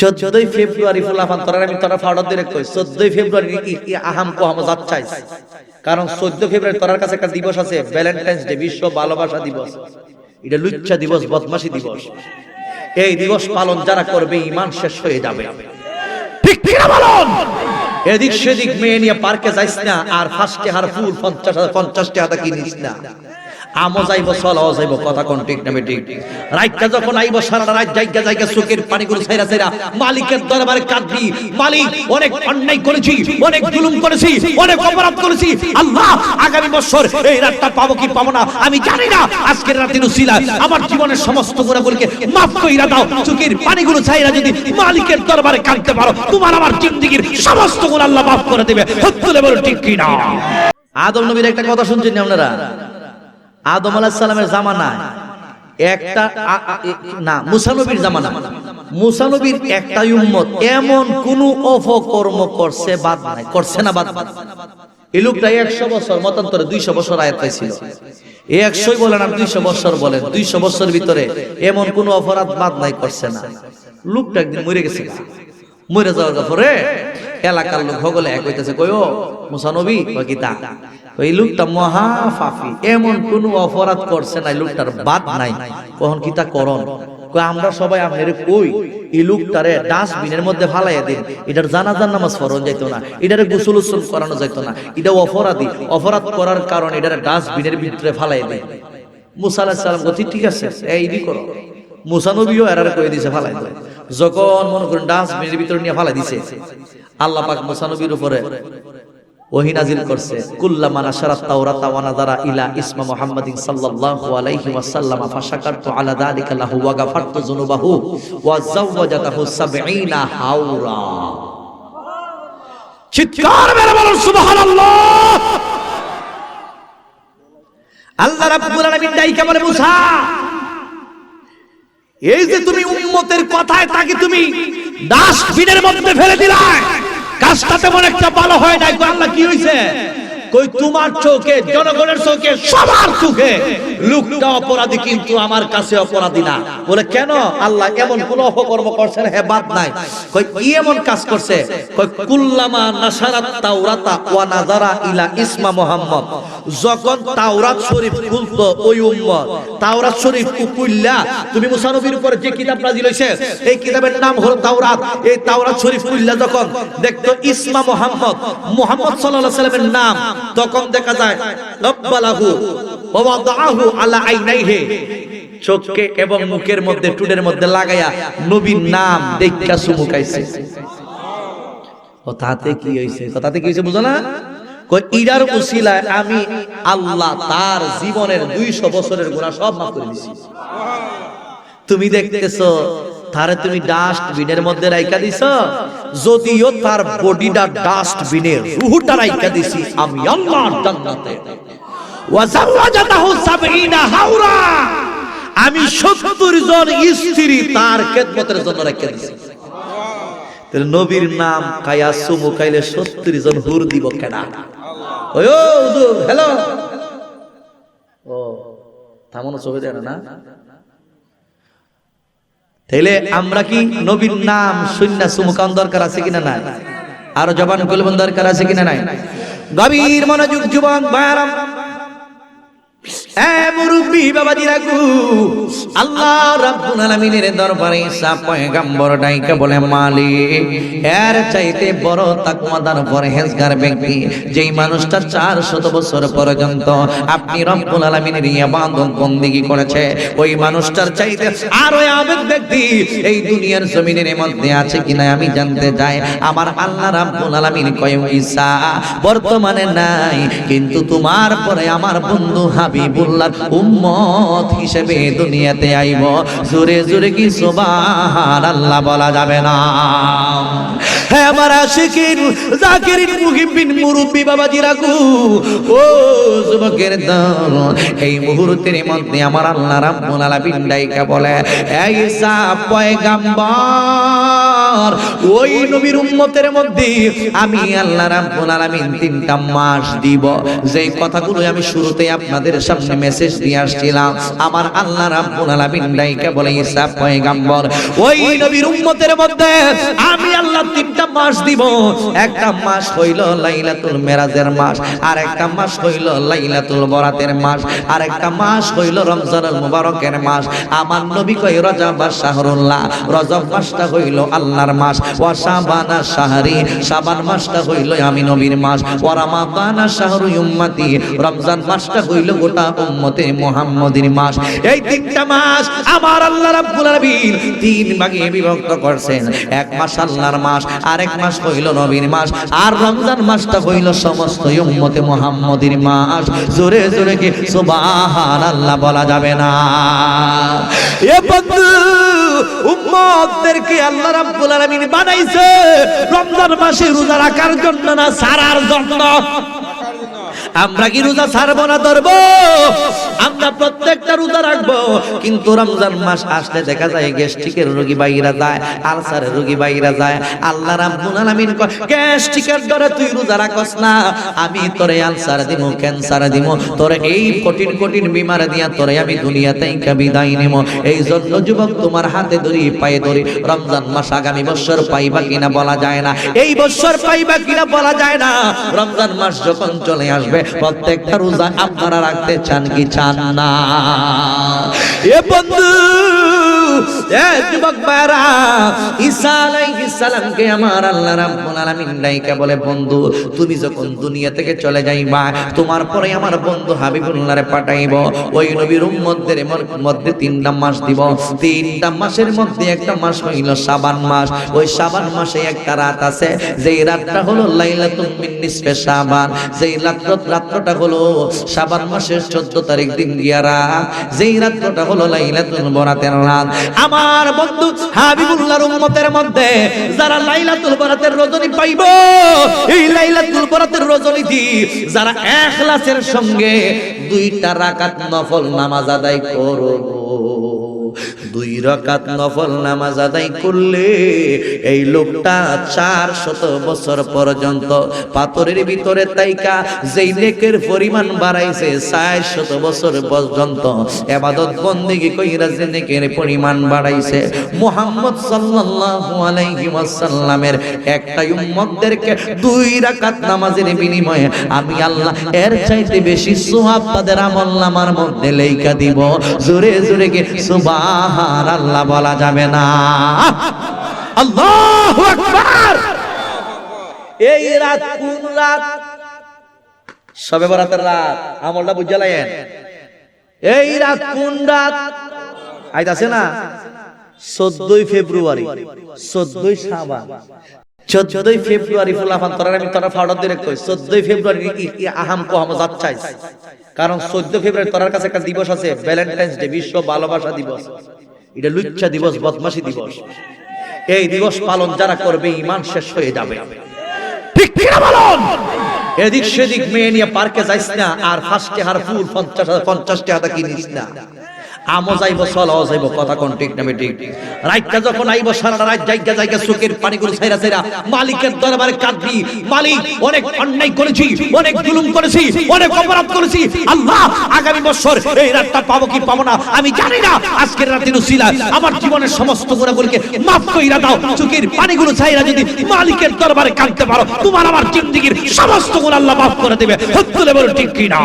চোদ্দই ফেব্রুয়ারি ফুলাফান তোরা আমি তোরা ফাউডার দিয়ে কই চোদ্দই ফেব্রুয়ারি আহাম কো হাম যাচ্ছাই কারণ চোদ্দ ফেব্রুয়ারি তোরার কাছে একটা দিবস আছে ভ্যালেন্টাইন্স ডে বিশ্ব ভালোবাসা দিবস। এটা লুচ্চা দিবস, বদমাশি দিবস। এই দিবস পালন যারা করবে ইমান শেষ হয়ে যাবে। ঠিক ঠিক বলুন? এদিক সেদিক মেয়ে নিয়ে পার্কে যাইস না, আর ফার্স্টে হার ফুল পঞ্চাশ হাজার পঞ্চাশ টাকা কিনিস না। যাইব যাইব, কথা কোন ঠিক ঠিক রাইটটা যখন আইব, সারা রাত জায়গা জায়গা ছাইরা ছাইরা মালিকের দরবারে কাঁদবি। মালিক, অনেক অন্যায় করেছি, অনেক জুলুম করেছি, অনেক অপরাধ করেছি। আল্লাহ, আগামী বছর এই রাতটা পাবো কি পাবো না, আমি জানি না। আজকের রাতে নুসিলা আমার জীবনের সমস্ত গুণাগুলিকে মাফ কইরা দাও। চোখের পানিগুলো ছাইরা যদি মালিকের দরবারে কাঁদতে পারো, তোমার আমার জিন্দেগীর সমস্ত গুণ আল্লাহ মাফ করে দেবে। হত্যলে বলো ঠিক কি না আদম নবীর একটা কথা শুনছেন আপনারা? আদম আলাহিস সালামের জামানায় একটা না মুসানবীর জামানা। মুসানবীর একটা উম্মত, এমন কোন অপকর্ম করছে, বাদ নাই, করছে না বাদ এই লোকটা একশো বছর, মতান্তরে দুইশো বছর আয়াত পাইছিল। একশোই বলেন আর দুইশো বছর বলেন দুইশো বছর ভিতরে এমন কোন অপরাধ বাদ নাই, করছে না। লোকটা একদিন মরে গেছে মরে যাওয়ার পরে এলাকার লোক হগলে এক হইতেছে, কই ও মুসানবী কই কি তা? ওই লোকটা মহা ফাফি এমন কোন অপরাধ করছে না লোকটার বাদ নাই। কখন কি তা আমরা সবাই আপনারে কই, এই লোকটারে ডাস্টবিনের মধ্যে ফালাইয়া দিন। এটার জানাজার নামাজ ফরন যাইতো না, এটারে উসল করানো যাইতো না। এটা অপরাধী। অপরাধ করার কারণে এটারে ডাস্টবিনের ভিতরে ফালাই দেয় মুসা সালাম গতি ঠিক আছে, এই করো। মুসানবীও এরারে কই দিছে, ফালাই দেয় যখন মনে করেন ডাস্টবিনের ভিতরে নিয়ে ফালাই দিছে, আল্লাহ পাক মুসানবীর উপরে ওহী নাজিল করছে কুল্লামা নাশারাত তাওরাতা ওয়া নাযারা ইলা ইসমা মুহাম্মাদিন সাল্লাল্লাহু আলাইহি ওয়াসাল্লাম, ফাশাকারতু আলা যালিকা লাহু ওয়া গাফারতু যুনুবাহু ওয়া যাওয়াজাতাহু সাবঈনা হাওরা। চিৎকার মেরে বলুন, সুবহানাল্লাহ। আল্লাহ রাব্বুল আলামিন ডাইকা বলে মুসা এই যে তুমি উম্মতের কথায় তাকে তুমি ডাস্টবিনের মধ্যে ফেলে দিলা কাজটা তেমন একটা ভালো হয় নাই আল্লাহ কি হইছে? কই তোমার চোখে, জনগণের চোখে, সবার চোখে? লোকটা অপরাধী কিন্তু আমার কাছে অপরাধী না। বলে, কেন? আল্লাহ এমন কোন অপকর্ম করছে না হে, বাদ নাই। কই এমন কাজ করছে? কই, কুল্লামা নাসারাত তাওরাতা ওয়া নাজারা ইলা ইসমা মুহাম্মদ। যখন তাওরাত শরীফ খুলতো ওই উম্মত, তাওরাত শরীফ কুকুল্লা তুমি মুসা নবীর উপর যে কিতাব নাজিল হইছে, এই কিতাবের নাম হলো তাওরাত। এই তাওরাত শরীফ খুললা যখন দেখতো ইসমা মুহাম্মদ মুহাম্মদ সাল্লাল্লাহু আলাইহি সাল্লামের নাম তখন দেখা যায় চোখকে এবং মুখের মধ্যে টুডের মধ্যে লাগায়া নবীর নাম দেখা সুমুকাইছে কথাতে কি হইছে? কথাতে কি হইছে বুঝো না? আমি আল্লাহ তার জীবনের দুইশো বছরের গুণা সব মাফ করে দিছি। তুমি দেখতেছো তারে তুমি ডাস্টবিনের মধ্যে রাইখা দিছ? যদিও তার বডিটা ডাস্টবিনের রুহটা রাইখা দিছি, আমি আল্লাহর জান্নাতে। ওয়া জাওয়াজাতাহু সাবঈনা হাওরা। আমি 70 জন স্ত্রী তার খেদমতের জন্য রাইখা দিছি। তাহলে নবীর নাম কায়া সুমু খাইলে 70 জন হুর দিব কেডা? ওই ও হুজুর হ্যালো ও, থামনো চোখে দেয় না? তাইলে আমরা কি নবীর নাম শূন্য সুমুকান দরকার আছে কিনা নাই? আর জবান গুলবন দরকার আছে কিনা নাই? গভীর মনোযোগ যুবক বায়ারাম। আপনি রব্বুল আলামিনের ইবাদত বندگی করেছে, ওই মানুষটার চাইতে আরও আবেদ ব্যক্তি এই দুনিয়ার জমিনের মধ্যে আছে কিনা আমি জানতে যাই আমার আল্লাহ রব্বুল আলামিন কয়, ঈসা, বর্তমানে নাই, কিন্তু তোমার পরে আমার বন্ধু হাবিবুল্লাহ উম্ম হিসেবে দুনিয়াতে আইব। জোরে জোরে কি সুবহান আল্লাহ বলা যাবে না? হ্যাঁ আমার আশিকিন জাকিরিন মুহিবিন মুরব্বি বাবাজি ও যুবকের দল, এই মুহূর্তের মধ্যে আমার আল্লাহ রাব্বুল আলামিন ডাইকা বলে, এই ঈসা পয়গাম্বর ওই নবীর উম্মতের মধ্যে আমি আল্লাহ রাব্বুল আলামিন তিনটা মাস দিব। যেই কথাগুলো আমি শুরুতে আপনাদের সামনে মেসেজ দিয়ে আসছিলাম, আমার আল্লাহ রাব্বুল আলামিন পয়গাম্বর, ওই নবীর উম্মতের মধ্যে আমি আল্লাহ তিনটা মাস দিব। একটা মাস হইল লাইলাতুল মেরাজের মাস আর একটা মাস হইল লাইলাতুল বরাতের মাস আর একটা মাস হইল রমজানুল মুবারকের মাস। আমার নবী কই রজব বা শাহরুল্লাহ, রজব মাসটা হইল আল্লাহর মাস। ওয়া শাবানা শাহরি শাবান মাসটা হইল আমি নবীর মাস। ওয়া রামাদানা শাহরু উম্মতি, রমজান মাসটা হইল গোটা উম্মতে মুহাম্মদের মাস। এই তিনটা মাস আমার আল্লাহ রাব্বুল আলামিন তিন ভাগে বিভক্ত করছেন। এক মাস আল্লাহর মাস আর এক মাস হইল নবীর মাস। আর রমজান মাসটা হইল সমস্ত উম্মতে মুহাম্মদের মাস। জোরে জোরে কি সুবহানাল্লাহ বলা যাবে না? এ বন্ধু, উম্মতদেরকে আল্লাহ রাব্বুল আলামিন বানাইছে। রমজান মাসে রোজা রাখার জন্য না সারার জন্য। আমরা কি রোজা ছাড়বো না ধরবো? আমরা প্রত্যেকটা রোজা রাখব। কিন্তু রমজান মাস আসলে দেখা যায় গ্যাস্ট্রিকের রোগী বাইরা যায়, আলসারের রোগী বাইরা যায়। আল্লাহ রাব্বুল আলামিন কয়, গ্যাস্ট্রিকের ধরে তুই রোজা রাখস না। আমি তোরে আলসার দিমু ক্যান্সার দিমু তোরে এই কঠিন কঠিন বিমার দিয়া তোরে আমি দুনিয়াতে বিদায় নিব। এই জন্য যুবক তোমার হাতে ধরি, পায়ে ধরি। রমজান মাস আগামী বছর পাইবা কিনা বলা যায় না। এই বছর পাইবা কিনা বলা যায় না। রমজান মাস যখন চলে আসবে প্রত্যেকটা রোজা আপনারা রাখতে চান কি চান না? এ বন্ধু তুমি তিনটা মাস দিব। তিনটা মাসের মধ্যে একটা মাস মাস। ওই শাবান মাসে একটা রাত আছে, যেই রাতটা হলো লাইলাতুল মিন নিসফে শাবান। যেই রাত্র রাত্রটা হলো শাবান মাসের 14 তারিখ দিন গিয়ারা যেই রাত্রটা হলো লাইলাতুল বরাতের রাত। আমার বন্ধু হাবিবুল্লাহর উম্মতের মধ্যে যারা লাইলাতুল বরাতের রজনী পাইব, এই লাইলাতুল বরাতের রজনীতি যারা এখলাসের সঙ্গে দুইটা রাকাত নফল নামাজ আদায় করব দুই রাকাত নফল নামাজ আদায় করলে এই লোকটা চার শত বছর পর্যন্ত পাথরের ভিতরে তাইকা, যেই নেকের পরিমাণ বাড়াইছে চার শত বছর পর্যন্ত এবাদত বন্দিগি কইরা যে নেকের পরিমাণ বাড়াইছে। মুহাম্মদ সাল্লাল্লাহু আলাইহি ওয়াসাল্লামের একটা উম্মতদেরকে দুই রাকাত নামাজের বিনিময়ে আমি আল্লাহ এর চাইতে বেশি সওয়াব তাদের আমল নামার মধ্যে লেখা দিব। জোরে জোরে কে কি সুবহান আল্লাহ বলা যাবে না। আল্লাহু এই রাত কোন রাত? সবে বরাতের রাত। আমলটা বুঝালাইন এই রাত কোন রাত? আইতাছে না? চোদ্দই ফেব্রুয়ারি। চোদ্দই সাবান চোদ্দই ফেব্রুয়ারি ফুলাফান তোরা আমি তোরা ফাউডার দিয়ে কই চোদ্দই ফেব্রুয়ারি আহাম কো হাম যাচ্ছাই কারণ চোদ্দ ফেব্রুয়ারি তোরার কাছে একটা দিবস আছে ভ্যালেন্টাইন্স ডে বিশ্ব ভালোবাসা দিবস। এটা লুচ্চা দিবস বদমাসি দিবস। এই দিবস পালন যারা করবে ইমান শেষ হয়ে যাবে। ঠিক এদিক সেদিক মেয়ে নিয়ে পার্কে যাইস না, আর ফার্স্টে হার ফুল পঞ্চাশ হাজার পঞ্চাশ টাকা কিনিস না। যাইব যাইব, কথা কোন ঠিক না ঠিক রাইটটা যখন আইব সারা রাত জায়গা জায়গা পানিগুলো ছাইরা ছাইরা মালিকের দরবারে কাঁদবি। মালিক, অনেক অন্যায় করেছি, অনেক জুলুম করেছি, অনেক অপরাধ করেছি। আল্লাহ, আগামী বছর এই রাতটা পাবো কি পাবো না, আমি জানি না। আজকের রাতে নুসিলা আমার জীবনের সমস্ত গুণাগুলিকে মাফ কইরা দাও। চোখের পানিগুলো ছাইরা যদি মালিকের দরবারে কাঁদতে পারো, তোমার আমার জিন্দিগির সমস্ত গুণ আল্লাহ মাফ করে দেবে। হত্যলে বলো ঠিক কিনা?